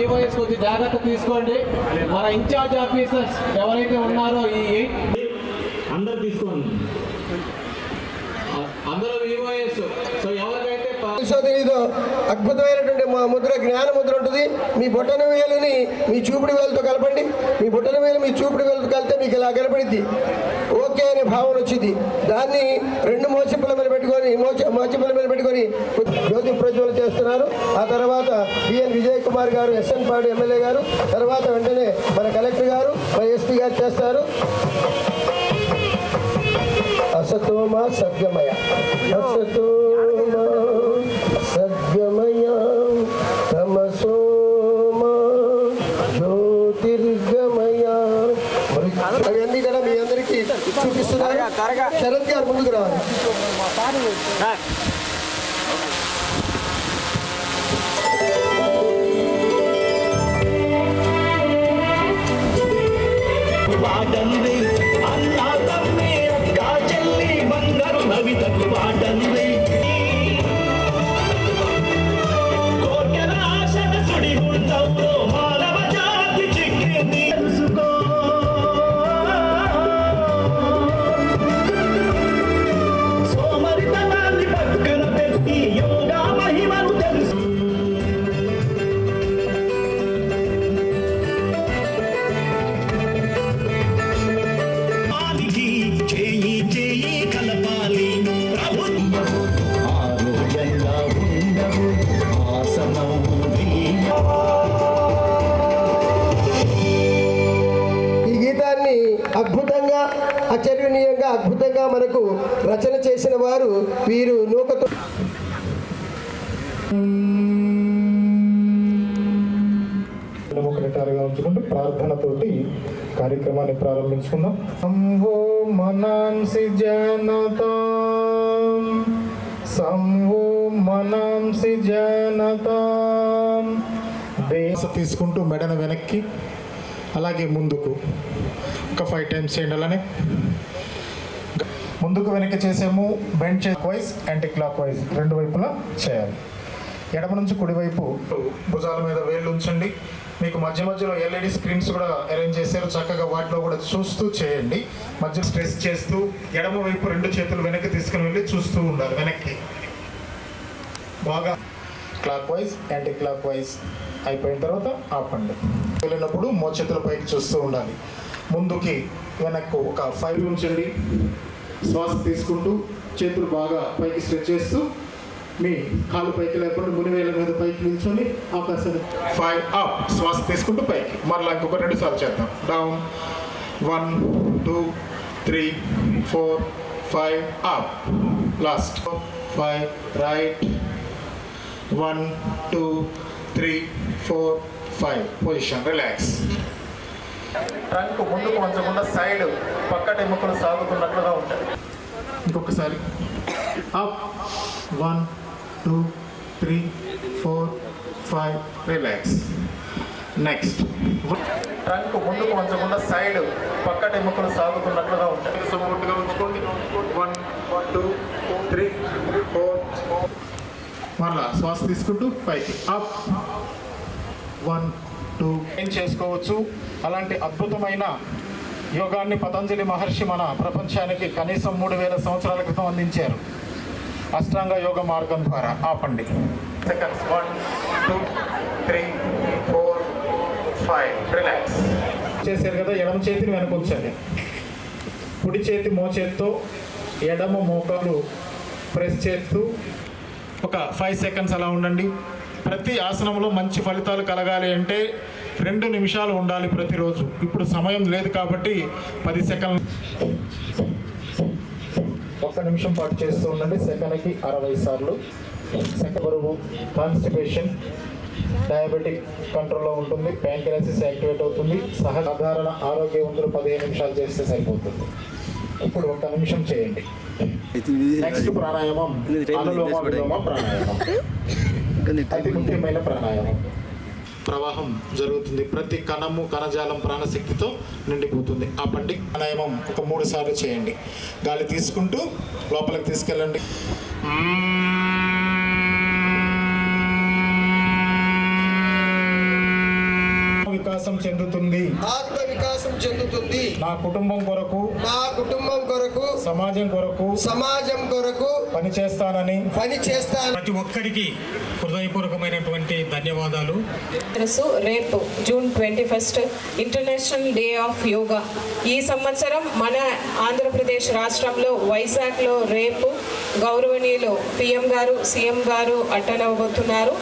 E Y S కొద్ది జాగ్రత్త తీసుకోండి. మన ఇన్ఛార్జ్ ఆఫీసర్స్ ఎవరైతే ఉన్నారో ఈ అందరు తీసుకోండి. అందరూ ఈవైఎస్ సో ఎవరికైతే ప- అద్భుతమైనటువంటి మా ముద్ర జ్ఞాన ముద్ర ఉంటుంది. మీ బొట్టన వేలుని మీ చూపుడు వేలుతో కలపండి. మీ బొట్టన వేలు మీ చూపుడు వేలుతో కలిపితే మీకు ఇలా కనపడింది ఓకే అనే భావన వచ్చింది. దాన్ని రెండు మోసపుల మీద పెట్టుకొని మోచ మీద పెట్టుకొని జ్యోతి ప్రజ్వలు చేస్తున్నారు. ఆ తర్వాత బిఎన్ విజయ్ కుమార్ గారు ఎస్ఎన్ పాడు ఎమ్మెల్యే గారు తర్వాత వెంటనే మన కలెక్టర్ గారు మన ఎస్పీ గారు చేస్తారు. అసతోమ సద్గమయ అసతోమ సద్గమయ తమసోమ జ్యోతిర్గమయ. అవన్నీ కూడా మీ అందరికీ చూపిస్తున్నారు శరత్ గారు ముందుకు రావాలి. అద్భుతంగా మనకు రచన చేసిన వారు వీరు నూకతో ఒక నిటారుగా ఉంచుకుంటూ ప్రార్థనతోటి కార్యక్రమాన్ని ప్రారంభించుకుందాం. సంవో మనాంసి జానతాం. సంవో మనాంసి జానతాం. దేశ తీసుకుంటూ మెడను వెనక్కి అలాగే ముందుకు. ఒక ఫైవ్ టైమ్స్ చేయండి అలానే. ముందుకు వెనక్కి చేసాము బెండ్ చే వైజ్ యాంటీ క్లాక్ వైజ్ రెండు వైపులా చేయాలి. ఎడమ నుంచి కుడివైపు భుజాల మీద వేళ్ళు ఉంచండి. మీకు మధ్య మధ్యలో ఎల్ఈడి స్క్రీన్స్ కూడా అరేంజ్ చేశారు. చక్కగా వాటిలో కూడా చూస్తూ చేయండి. మధ్య స్ట్రెస్ చేస్తూ ఎడమ వైపు రెండు చేతులు వెనక్కి తీసుకుని వెళ్ళి చూస్తూ ఉండాలి. వెనక్కి. బాగా. Clockwise anticlockwise అయిపోయిన తర్వాత ఆపండి. వెళ్ళినప్పుడు మోచేతుల పైకి చూస్తూ ఉండాలి. ముందుకి వెనక్కు ఒక ఫైవ్ ఉంచండి. శ్వాస తీసుకుంటూ చేతులు బాగా పైకి స్ట్రెచ్ చేస్తూ మీ కాలు పైకి లేకుండా మునివేల మీద పైకి నిల్చొని ఆకాశాన్ని ఫైవ్ అప్. శ్వాస తీసుకుంటూ పైకి. మరలా ఇంకొక రెండు సార్లు చేద్దాం. Down. One two three four five up. Last. Five right. One two three four five. Position relax trunk ముందుకు వంచకుండా సైడ్ పక్కటి ఎముకలు సాగుతున్నట్లుగా ఉంటాయి ఇంకొకసారి. Up. One two three four five relax. Next. Trunk ముందుకు వంచకుండా సైడ్ పక్కటి ఎముకలు సాగుతున్నట్లుగా ఉంటాయి సపోర్ట్గా ఉంచుకోండి. One two three four. మరలా శ్వాస తీసుకుంటూ పైకి. అప్. వన్ టూ ఏం చేసుకోవచ్చు? అలాంటి అద్భుతమైన యోగాన్ని పతంజలి మహర్షి మన ప్రపంచానికి కనీసం మూడు వేల సంవత్సరాల క్రితం అందించారు. అష్టాంగ యోగ మార్గం ద్వారా ఆపండి. Seconds one two three four five relax చేశారు కదా ఎడమ చేతిని వెనకొచ్చాలి. కుడి చేతి మోచేత్తో ఎడమ మోకాలు ప్రెస్ చేస్తూ ఒక ఫైవ్ సెకండ్స్ అలా ఉండండి. ప్రతి ఆసనంలో మంచి ఫలితాలు కలగాలి అంటే రెండు నిమిషాలు ఉండాలి ప్రతిరోజు. ఇప్పుడు సమయం లేదు కాబట్టి పది సెకండ్ ఒక్క నిమిషం పాటు చేస్తూ ఉండండి. సెకండ్కి అరవై సార్లు. సెకండ్ బరువు కాన్స్టిపేషన్. డయాబెటిక్ కంట్రోల్లో ఉంటుంది. ప్యాంక్రాసిస్ యాక్టివేట్ అవుతుంది. సహసాధారణ ఆరోగ్యవంతులు పదిహేను నిమిషాలు చేస్తే సరిపోతుంది. ఇప్పుడు ఒక నిమిషం చేయండి. నెక్స్ట్ ప్రాణాయామం. ప్రాణాయామం. అతి ముఖ్యమైన ప్రాణాయామం. ప్రవాహం జరుగుతుంది. ప్రతి కణము కణజాలం ప్రాణశక్తితో నిండిపోతుంది. ఆ పండి ప్రాణాయామం ఒక మూడు సార్లు చేయండి. గాలి తీసుకుంటూ లోపలికి తీసుకెళ్ళండి. చెందుతుంది. ఆత్మ వికాసం చెందుతుంది. నా కుటుంబం కొరకు నా కుటుంబం కొరకు సమాజం కొరకు సమాజం కొరకు పనిచేస్తానని పని చేస్తాను. ప్రతి ఒక్కరికి హృదయపూర్వకమైనటువంటి ధన్యవాదాలు. తెలుసు రేపు June twenty first international day of yoga. ఈ సంవత్సరం మన ఆంధ్రప్రదేశ్ రాష్ట్రంలో వైజాగ్లో రేపు గౌరవనీయులు పిఎం గారు సీఎం గారు అటెండ్ అవ్వబోతున్నారు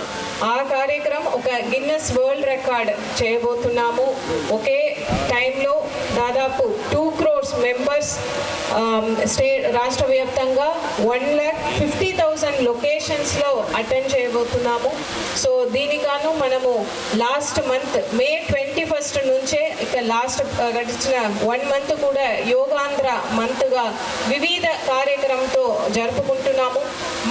ఆ కార్యక్రమం ఒక గిన్నెస్ వరల్డ్ రికార్డ్ చేయబోతున్నాము. ఒకే టైంలో దాదాపు టూ క్రోర్స్ మెంబర్స్ స్టే రాష్ట్ర వ్యాప్తంగా వన్ ల్యాక్ ఫిఫ్టీ థౌజండ్ లొకేషన్స్లో అటెండ్ చేయబోతున్నాము. సో దీనిగాను మనము last month May twenty first నుంచే ఇక లాస్ట్ గడిచిన వన్ మంత్ కూడా యోగాంధ్ర మంత్గా వివిధ కార్యక్రమంతో జరుపుకుంటున్నాము.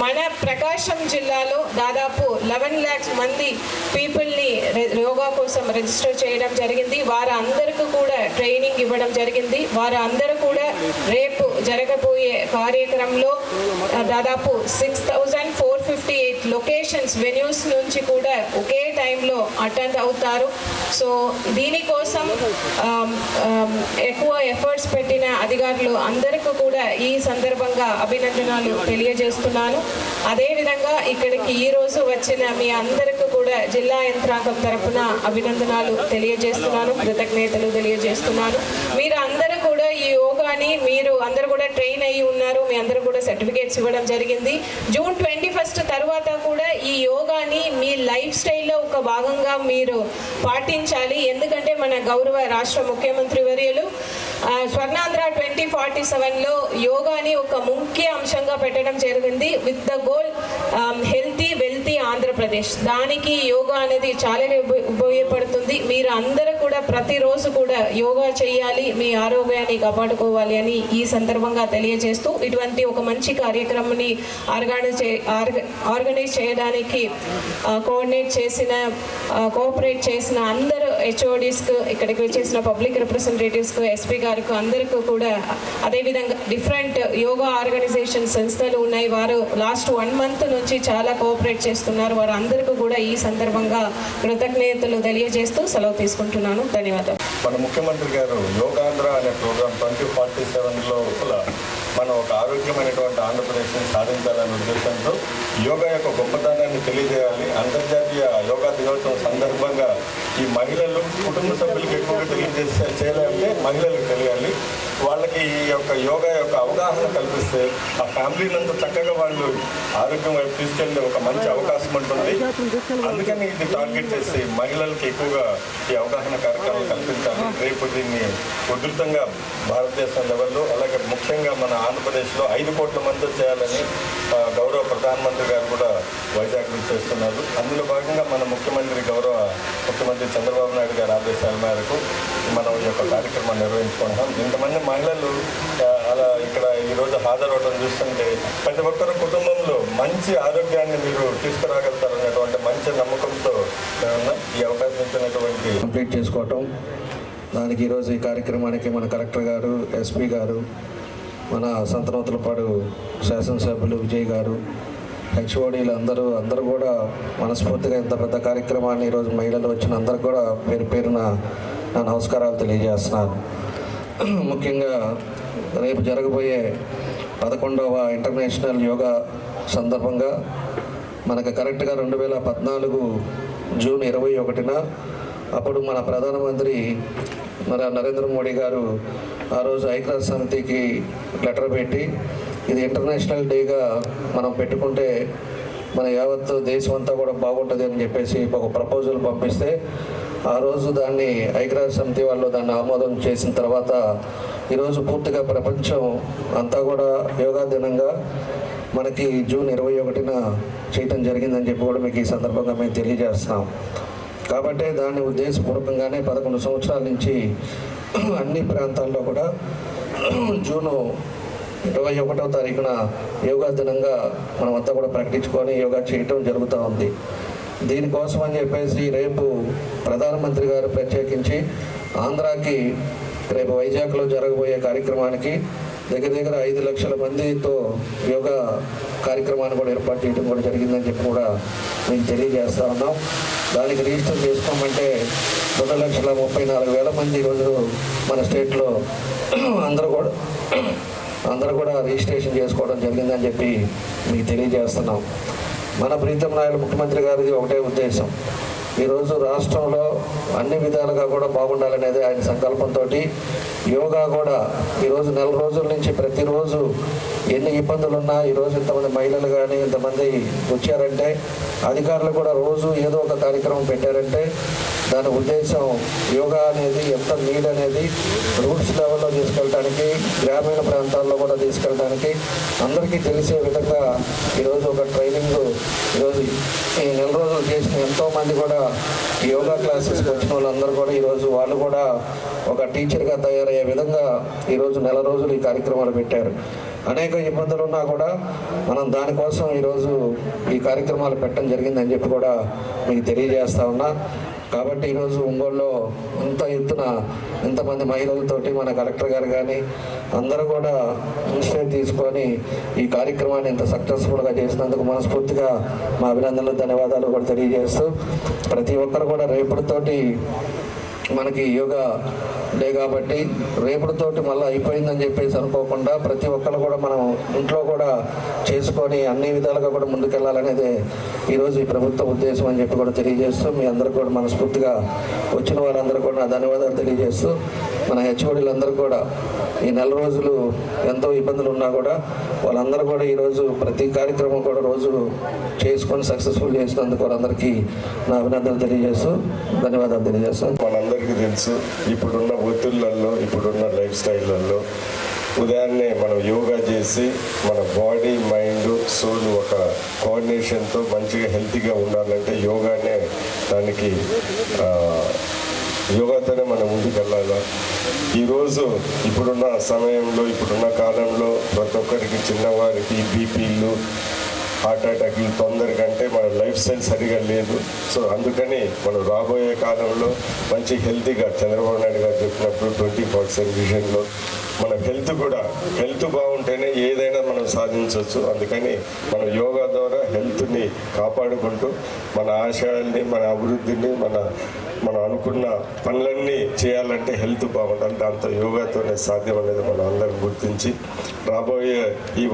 మన ప్రకాశం జిల్లాలో దాదాపు లెవెన్ ల్యాక్స్ మంది పీపుల్ని యోగా కోసం రిజిస్టర్ చేయడం జరిగింది. వారందరికీ కూడా ట్రైనింగ్ ఇవ్వడం జరిగింది. వారు అందరూ కూడా రేపు జరగబోయే కార్యక్రమంలో దాదాపు six thousand four locations venues నుంచి కూడా ఒకే టైంలో అటెండ్ అవుతారు. సో దీనికోసం um, um, ఎక్కువ ఎఫర్ట్స్ పెట్టిన అధికారులు అందరికీ కూడా ఈ సందర్భంగా అభినందనలు తెలియజేస్తున్నాను. అదేవిధంగా ఇక్కడికి ఈ రోజు వచ్చిన మీ అందరికీ కూడా జిల్లా యంత్రాంగం తరఫున అభినందనాలు తెలియజేస్తున్నాను. కృతజ్ఞతలు తెలియజేస్తున్నాను. మీరు కానీ మీరు అందరూ కూడా ట్రైన్ అయ్యి ఉన్నారు. మీ అందరూ కూడా సర్టిఫికేట్స్ ఇవ్వడం జరిగింది. జూన్ ట్వంటీ ఫస్ట్ తర్వాత కూడా ఈ యోగాని మీ లైఫ్ స్టైల్లో ఒక భాగంగా మీరు పాటించాలి. ఎందుకంటే మన గౌరవ రాష్ట్ర ముఖ్యమంత్రి వర్యులు స్వర్ణాంధ్ర ట్వంటీ ఫార్టీ సెవెన్లో యోగాని ఒక ముఖ్య అంశంగా పెట్టడం జరిగింది. With the goal health Andhra Pradesh. దానికి యోగా అనేది చాలా ఉపయోగపడుతుంది. మీరు అందరూ కూడా ప్రతిరోజు కూడా యోగా చేయాలి మీ ఆరోగ్యాన్ని కాపాడుకోవాలి అని ఈ సందర్భంగా తెలియజేస్తూ ఇటువంటి ఒక మంచి కార్యక్రమాన్ని ఆర్గనైజ్ ఆర్గనైజ్ చేయడానికి కోఆర్డినేట్ చేసిన కోఆపరేట్ చేసిన అందరు హెచ్ఓడీస్కు ఇక్కడికి వచ్చేసిన పబ్లిక్ రిప్రజెంటేటివ్స్కు ఎస్పీ గారికి అందరికీ కూడా అదేవిధంగా డిఫరెంట్ యోగా ఆర్గనైజేషన్ సంస్థలు ఉన్నాయి. వారు లాస్ట్ వన్ మంత్ నుంచి చాలా కోఆపరేట్ చేస్తున్నారు. వారు అందరికీ కూడా ఈ సందర్భంగా కృతజ్ఞతలు తెలియజేస్తూ సెలవు తీసుకుంటున్నాను. ధన్యవాదాలు. మన ముఖ్యమంత్రి గారు యోగాంధ్ర అనే ప్రోగ్రాం ట్వంటీ ఫార్టీ సెవెన్లో మనం ఒక ఆరోగ్యమైనటువంటి ఆంధ్రప్రదేశ్ని సాధించాలనే ఉద్దేశంతో యోగా యొక్క గొప్పతనాన్ని తెలియజేయాలి. అంతర్జాతీయ యోగా దినోత్సవం సందర్భంగా ఈ మహిళలు కుటుంబ సభ్యులకు ఎక్కువగా తెలియజేసే చేయాలంటే మహిళలకు తెలియాలి. వాళ్ళకి ఈ యొక్క యోగా యొక్క అవగాహన కల్పిస్తే ఆ ఫ్యామిలీని అంతా చక్కగా వాళ్ళు ఆరోగ్యం వైపు తీసుకెళ్ళే ఒక మంచి అవకాశం ఉంటుంది. అందుకని ఇది టార్గెట్ చేసి మహిళలకి ఎక్కువగా ఈ అవగాహన కార్యక్రమం కల్పించాలి. రేపు దీన్ని ఉధృతంగా భారతదేశం లెవెల్లో అలాగే ముఖ్యంగా మన ఆంధ్రప్రదేశ్లో ఐదు కోట్ల మంది చేయాలని గౌరవ ప్రధానమంత్రి గారు కూడా వైజాగ్ కృషి చేస్తున్నారు అందులో భాగంగా మన ముఖ్యమంత్రి గౌరవ ముఖ్యమంత్రి చంద్రబాబు నాయుడు గారి ఆదేశాల మేరకు మనం ఈ యొక్క కార్యక్రమాన్ని నిర్వహించుకుంటున్నాం ఇంతమంది మహిళలు అలా ఇక్కడ ఈరోజు హాజరవడం చూస్తుంటే ప్రతి ఒక్కరు కుటుంబంలో మంచి ఆరోగ్యాన్ని మీరు తీసుకురాగలుగుతారనేటువంటి మంచి నమ్మకంతో మేమున్నాం. ఈ అవకాశం ఇచ్చినటువంటి కంప్లీట్ చేసుకోవటం దానికి ఈరోజు ఈ కార్యక్రమానికి మన కలెక్టర్ గారు ఎస్పీ గారు మన సంతనోతులపాడు శాసనసభ్యులు విజయ్ గారు హెచ్ఓడీలు అందరూ అందరూ కూడా మనస్ఫూర్తిగా ఇంత పెద్ద కార్యక్రమాన్ని ఈరోజు మహిళలు వచ్చిన అందరూ కూడా పేరు పేరున నా నమస్కారాలు తెలియజేస్తున్నాను. ముఖ్యంగా రేపు జరగబోయే పదకొండవ ఇంటర్నేషనల్ యోగా సందర్భంగా మనకు కరెక్ట్గా రెండు వేల పద్నాలుగు జూన్ ఇరవై ఒకటిన అప్పుడు మన ప్రధానమంత్రి మన నరేంద్ర మోడీ గారు ఆ రోజు ఐక్యరాజ్య సమితికి లెటర్ పెట్టి ఇది ఇంటర్నేషనల్ డేగా మనం పెట్టుకుంటే మన యావత్ దేశం అంతా కూడా బాగుంటుంది అని చెప్పేసి ఒక ప్రపోజల్ పంపిస్తే ఆ రోజు దాన్ని ఐక్యరాజ్య సమితి వాళ్ళు దాన్ని ఆమోదం చేసిన తర్వాత ఈరోజు పూర్తిగా ప్రపంచం అంతా కూడా యోగా దినంగా మనకి జూన్ ఇరవై ఒకటిన చేయటం జరిగిందని చెప్పి కూడా మీకు ఈ సందర్భంగా మేము తెలియజేస్తున్నాం. కాబట్టి దాన్ని ఉద్దేశపూర్వకంగానే పదకొండు సంవత్సరాల నుంచి అన్ని ప్రాంతాల్లో కూడా జూను ఇరవై ఒకటవ తారీఖున యోగా దినంగా మనమంతా కూడా ప్రకటించుకొని యోగా చేయటం జరుగుతూ ఉంది. దీనికోసం అని చెప్పేసి రేపు ప్రధానమంత్రి గారు ప్రత్యేకించి ఆంధ్రాకి రేపు వైజాగ్లో జరగబోయే కార్యక్రమానికి దగ్గర దగ్గర ఐదు లక్షల మందితో యోగా కార్యక్రమాన్ని కూడా ఏర్పాటు చేయడం కూడా జరిగిందని చెప్పి కూడా మేము తెలియజేస్తా ఉన్నాం. దానికి రిజిస్టర్ చేసుకోమంటే రెండు లక్షల ముప్పై నాలుగు వేల మంది ఈరోజు మన స్టేట్లో అందరూ కూడా అందరూ కూడా రిజిస్ట్రేషన్ చేసుకోవడం జరిగిందని చెప్పి మీకు తెలియజేస్తున్నాం. మన ప్రీతం నాయుడు ముఖ్యమంత్రి గారిది ఒకటే ఉద్దేశం. ఈరోజు రాష్ట్రంలో అన్ని విధాలుగా కూడా బాగుండాలనేది ఆయన సంకల్పంతో యోగా కూడా ఈరోజు నెల రోజుల నుంచి ప్రతిరోజు ఎన్ని ఇబ్బందులు ఉన్నా ఈరోజు ఇంతమంది మహిళలు కానీ ఇంతమంది వచ్చారంటే అధికారులు కూడా రోజు ఏదో ఒక కార్యక్రమం పెట్టారంటే దాని ఉద్దేశం యోగా అనేది ఎంత నీడ్ అనేది రూట్స్ లెవెల్లో తీసుకెళ్ళడానికి గ్రామీణ ప్రాంతాల్లో కూడా తీసుకెళ్ళడానికి అందరికీ తెలిసే విధంగా ఈరోజు ఒక ట్రైనింగ్ ఈరోజు ఈ నెల రోజులు చేసిన ఎంతోమంది కూడా యోగా క్లాసెస్కి వచ్చిన వాళ్ళందరూ కూడా ఈరోజు వాళ్ళు కూడా ఒక టీచర్గా తయారయ్యే విధంగా ఈరోజు నెల రోజులు ఈ కార్యక్రమాలు పెట్టారు. అనేక ఇబ్బందులు ఉన్నా కూడా మనం దానికోసం ఈరోజు ఈ కార్యక్రమాలు పెట్టడం జరిగిందని చెప్పి కూడా మీకు తెలియజేస్తా ఉన్నా. కాబట్టి ఈరోజు ఒంగోలులో ఇంత ఎత్తున ఇంతమంది మహిళలతోటి మన కలెక్టర్ గారు కానీ అందరూ కూడా ఇనిషియేట్ తీసుకొని ఈ కార్యక్రమాన్ని ఇంత సక్సెస్ఫుల్గా చేసినందుకు మనస్ఫూర్తిగా మా అభినందనలు ధన్యవాదాలు కూడా తెలియజేస్తూ ప్రతి ఒక్కరు కూడా రేపటితోటి మనకి యోగా డే కాబట్టి రేపటితోటి మళ్ళీ అయిపోయిందని చెప్పేసి అనుకోకుండా ప్రతి ఒక్కరు కూడా మనం ఇంట్లో కూడా చేసుకొని అన్ని విధాలుగా కూడా ముందుకెళ్ళాలనేది ఈరోజు ఈ ప్రభుత్వ ఉద్దేశం అని చెప్పి కూడా తెలియజేస్తూ మీ అందరూ కూడా మనస్ఫూర్తిగా వచ్చిన వారందరూ కూడా నా ధన్యవాదాలు తెలియజేస్తూ మన హెచ్ఓడీలందరూ కూడా ఈ నెల రోజులు ఎంతో ఇబ్బందులు ఉన్నా కూడా వాళ్ళందరూ కూడా ఈరోజు ప్రతి కార్యక్రమం కూడా రోజు చేసుకొని సక్సెస్ఫుల్ చేసినందుకు వాళ్ళందరికీ నా అభినందనలు తెలియజేస్తూ ధన్యవాదాలు తెలియజేస్తాను తెలుసు ఇప్పుడున్న ఒత్తిళ్ళలో ఇప్పుడున్న లైఫ్ స్టైళ్ళల్లో ఉదయాన్నే మనం యోగా చేసి మన బాడీ మైండ్ సోల్ ఒక కోఆర్డినేషన్తో మంచిగా హెల్తీగా ఉండాలంటే యోగానే దానికి యోగాతోనే మనం ముందుకెళ్ళాలి? ఈరోజు ఇప్పుడున్న సమయంలో ఇప్పుడున్న కాలంలో ప్రతి ఒక్కరికి చిన్నవారికి బీపీలు హార్ట్ అటాక్లు తొందర కంటే మన లైఫ్ స్టైల్ సరిగా లేదు. సో అందుకని మనం రాబోయే కాలంలో మంచి హెల్తీగా చంద్రబాబు నాయుడు గారు చెప్పినప్పుడు ట్వంటీ పర్సెంట్ విజన్లో మన హెల్త్ కూడా హెల్త్ ఉంటేనే ఏదైనా మనం సాధించవచ్చు. అందుకని మనం యోగా ద్వారా హెల్త్ని కాపాడుకుంటూ మన ఆశయాల్ని మన అభివృద్ధిని మన మనం అనుకున్న పనులన్నీ చేయాలంటే హెల్త్ బాగుండాలి. దాంతో యోగాతోనే సాధ్యం అనేది మనం అందరం గుర్తించి రాబోయే ఈ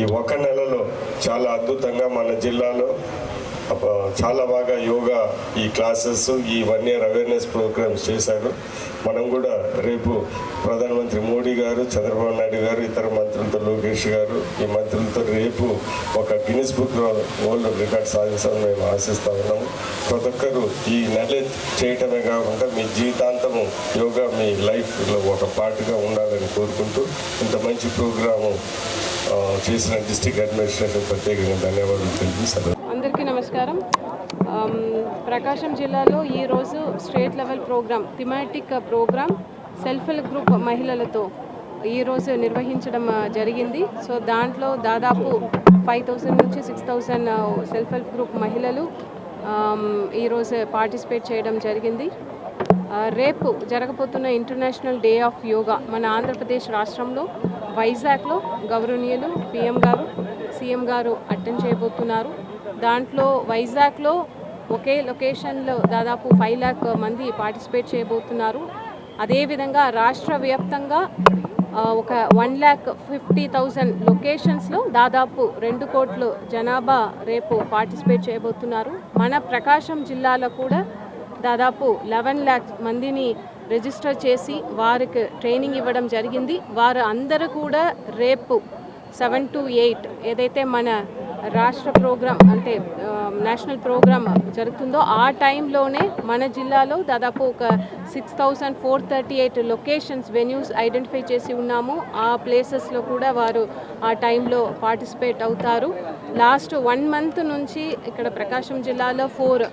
ఈ ఒక నెలలో చాలా అద్భుతంగా మన జిల్లాలో చాలా బాగా యోగా ఈ క్లాసెస్ ఈ వన్ ఇయర్ అవేర్నెస్ ప్రోగ్రామ్స్ చేశారు. మనం కూడా రేపు ప్రధానమంత్రి మోడీ గారు చంద్రబాబు నాయుడు గారు ఇతర మంత్రులతో లోకేష్ గారు ఈ మంత్రులతో రేపు ఒక గిన్నిస్ బుక్ వరల్డ్ రికార్డ్ సాధించాలని మేము ఆశిస్తా ఉన్నాము. ప్రతి ఒక్కరు ఈ నెల చేయటమే కాకుండా మీ జీవితాంతము యోగా మీ లైఫ్లో ఒక పార్ట్గా ఉండాలని కోరుకుంటూ ఇంత మంచి ప్రోగ్రాము చేసిన డిస్ట్రిక్ట్ అడ్మినిస్ట్రేషన్ ప్రత్యేకంగా ధన్యవాదాలు తెలిపి నమస్కారం. ప్రకాశం జిల్లాలో ఈరోజు state level programme thematic programme self help group మహిళలతో ఈరోజు నిర్వహించడం జరిగింది. సో దాంట్లో దాదాపు ఫైవ్ థౌసండ్ నుంచి six thousand self help group మహిళలు ఈరోజు పార్టిసిపేట్ చేయడం జరిగింది. రేపు జరగబోతున్న ఇంటర్నేషనల్ డే ఆఫ్ యోగా మన ఆంధ్రప్రదేశ్ రాష్ట్రంలో వైజాగ్లో గౌరవనీయులు పిఎం గారు సీఎం గారు అటెండ్ చేయబోతున్నారు. దాంట్లో వైజాగ్లో ఒకే లొకేషన్లో దాదాపు ఫైవ్ ల్యాక్ మంది పార్టిసిపేట్ చేయబోతున్నారు. అదేవిధంగా రాష్ట్ర వ్యాప్తంగా ఒక వన్ ల్యాక్ ఫిఫ్టీ థౌజండ్ లొకేషన్స్లో దాదాపు రెండు కోట్లు జనాభా రేపు పార్టిసిపేట్ చేయబోతున్నారు. మన ప్రకాశం జిల్లాలో కూడా దాదాపు లెవెన్ ల్యాక్ మందిని రిజిస్టర్ చేసి వారికి ట్రైనింగ్ ఇవ్వడం జరిగింది. వారు అందరూ కూడా రేపు సెవెన్ టు ఎయిట్ ఏదైతే మన రాష్ట్ర ప్రోగ్రామ్ అంటే నేషనల్ ప్రోగ్రామ్ జరుగుతుందో ఆ టైంలోనే మన జిల్లాలో దాదాపు ఒక six thousand four thirty eight locations venues identify చేసి ఉన్నాము. ఆ ప్లేసెస్లో కూడా వారు ఆ టైంలో పార్టిసిపేట్ అవుతారు. లాస్ట్ వన్ మంత్ నుంచి ఇక్కడ ప్రకాశం జిల్లాలో ఫోర్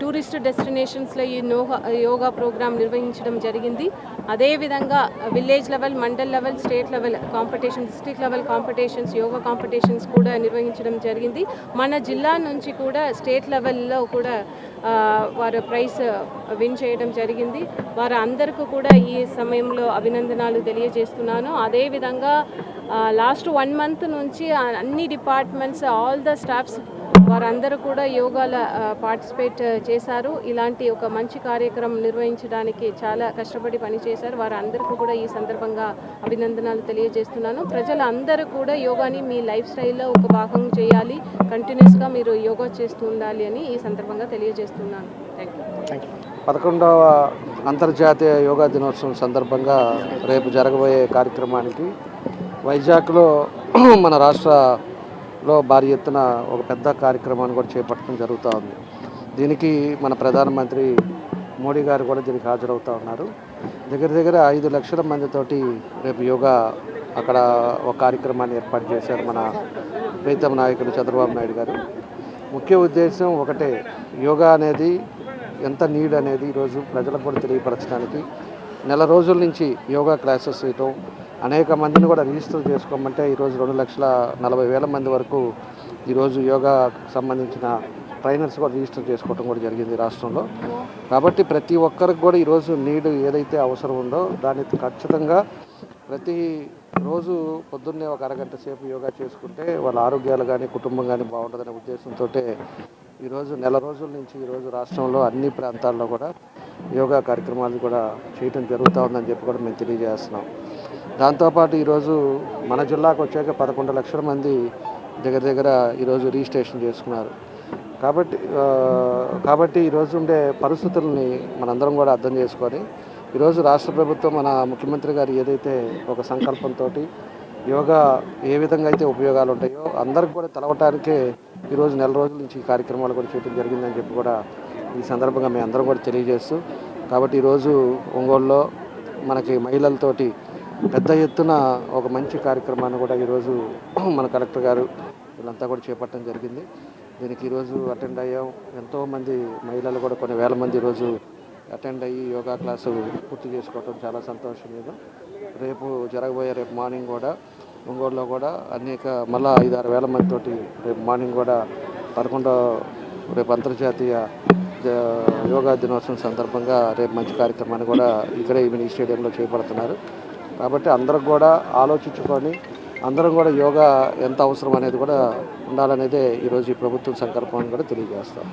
టూరిస్ట్ డెస్టినేషన్స్లో ఈ నోగా యోగా ప్రోగ్రాం నిర్వహించడం జరిగింది. అదేవిధంగా village level mandal level state level competition district level competitions yoga competitions కూడా నిర్వహించడం జరిగింది. మన జిల్లా నుంచి కూడా స్టేట్ లెవెల్లో కూడా వారు ప్రైజ్ విన్ చేయడం జరిగింది. వారు అందరికీ కూడా ఈ సమయంలో అభినందనాలు తెలియజేస్తున్నాను. అదేవిధంగా లాస్ట్ వన్ మంత్ నుంచి అన్ని డిపార్ట్మెంట్స్ ఆల్ ద స్టాఫ్స్ వారందరూ కూడా యోగాల పార్టిసిపేట్ చేశారు. ఇలాంటి ఒక మంచి కార్యక్రమం నిర్వహించడానికి చాలా కష్టపడి పనిచేశారు. వారందరికీ కూడా ఈ సందర్భంగా అభినందనలు తెలియజేస్తున్నాను. ప్రజలందరూ కూడా యోగాని మీ లైఫ్ స్టైల్లో ఒక భాగం చేయాలి. కంటిన్యూస్గా మీరు యోగా చేస్తూ ఉండాలి అని ఈ సందర్భంగా తెలియజేస్తున్నాను. థ్యాంక్ యూ పదకొండవ అంతర్జాతీయ యోగా దినోత్సవం సందర్భంగా రేపు జరగబోయే కార్యక్రమానికి వైజాగ్లో మన రాష్ట్రలో భారీ ఎత్తున ఒక పెద్ద కార్యక్రమాన్ని కూడా చేపట్టడం జరుగుతూ ఉంది. దీనికి మన ప్రధానమంత్రి మోడీ గారు కూడా దీనికి హాజరవుతూ ఉన్నారు. దగ్గర దగ్గర ఐదు లక్షల మందితోటి రేపు యోగా అక్కడ ఒక కార్యక్రమాన్ని ఏర్పాటు చేశారు మన ప్రీతం నాయకుడు చంద్రబాబు నాయుడు గారు. ముఖ్య ఉద్దేశం ఒకటే యోగా అనేది ఎంత నీడ్ అనేది ఈరోజు ప్రజలకు కూడా తెలియపరచడానికి. నెల రోజుల నుంచి యోగా క్లాసెస్ ఇవ్వటం అనేక మందిని కూడా రిజిస్టర్ చేసుకోమంటే ఈరోజు రెండు లక్షల నలభై వేల మంది వరకు ఈరోజు యోగా సంబంధించిన ట్రైనర్స్ కూడా రిజిస్టర్ చేసుకోవడం కూడా జరిగింది రాష్ట్రంలో. కాబట్టి ప్రతి ఒక్కరికి కూడా ఈరోజు నీడ్ ఏదైతే అవసరం ఉందో దాన్ని ఖచ్చితంగా ప్రతి రోజు పొద్దున్నే ఒక అరగంట సేపు యోగా చేసుకుంటే వాళ్ళ ఆరోగ్యాలు కానీ కుటుంబం కానీ బాగుంటుందనే ఉద్దేశంతో ఈరోజు నెల రోజుల నుంచి ఈరోజు రాష్ట్రంలో అన్ని ప్రాంతాల్లో కూడా యోగా కార్యక్రమాలు కూడా చేయటం జరుగుతూ ఉందని చెప్పి కూడా మేము తెలియజేస్తున్నాం. దాంతోపాటు ఈరోజు మన జిల్లాకు వచ్చాక పదకొండు లక్షల మంది దగ్గర దగ్గర ఈరోజు రిజిస్ట్రేషన్ చేసుకున్నారు. కాబట్టి కాబట్టి ఈరోజు ఉండే పరిస్థితుల్ని మనందరం కూడా అర్థం చేసుకొని ఈరోజు రాష్ట్ర ప్రభుత్వం మన ముఖ్యమంత్రి గారు ఏదైతే ఒక సంకల్పంతో యోగా ఏ విధంగా అయితే ఉపయోగాలు ఉంటాయో అందరికి కూడా తెలవటానికే ఈరోజు నెల రోజుల నుంచి ఈ కార్యక్రమాలు కూడా చేయడం జరిగిందని చెప్పి కూడా ఈ సందర్భంగా మేము అందరం కూడా తెలియజేస్తూ కాబట్టి ఈరోజు ఒంగోలులో మనకి మహిళలతోటి పెద్ద ఎత్తున ఒక మంచి కార్యక్రమాన్ని కూడా ఈరోజు మన కలెక్టర్ గారు వీళ్ళంతా కూడా చేపట్టడం జరిగింది. దీనికి ఈరోజు అటెండ్ అయ్యాం. ఎంతోమంది మహిళలు కూడా కొన్ని వేల మంది ఈరోజు అటెండ్ అయ్యి యోగా క్లాసు పూర్తి చేసుకోవడం చాలా సంతోషం మీద రేపు జరగబోయే రేపు మార్నింగ్ కూడా ఒంగోలులో కూడా అనేక మళ్ళా ఐదు ఆరు వేల మందితోటి రేపు మార్నింగ్ కూడా పదకొండో రేపు అంతర్జాతీయ యోగా దినోత్సవం సందర్భంగా రేపు మంచి కార్యక్రమాన్ని కూడా ఇక్కడే ఈ మినీ స్టేడియంలో చేపడుతున్నారు. కాబట్టి అందరం కూడా ఆలోచించుకొని అందరం కూడా యోగా ఎంత అవసరం అనేది కూడా ఉండాలనేదే ఈరోజు ఈ ప్రభుత్వం సంకల్పం అని కూడా తెలియజేస్తాం.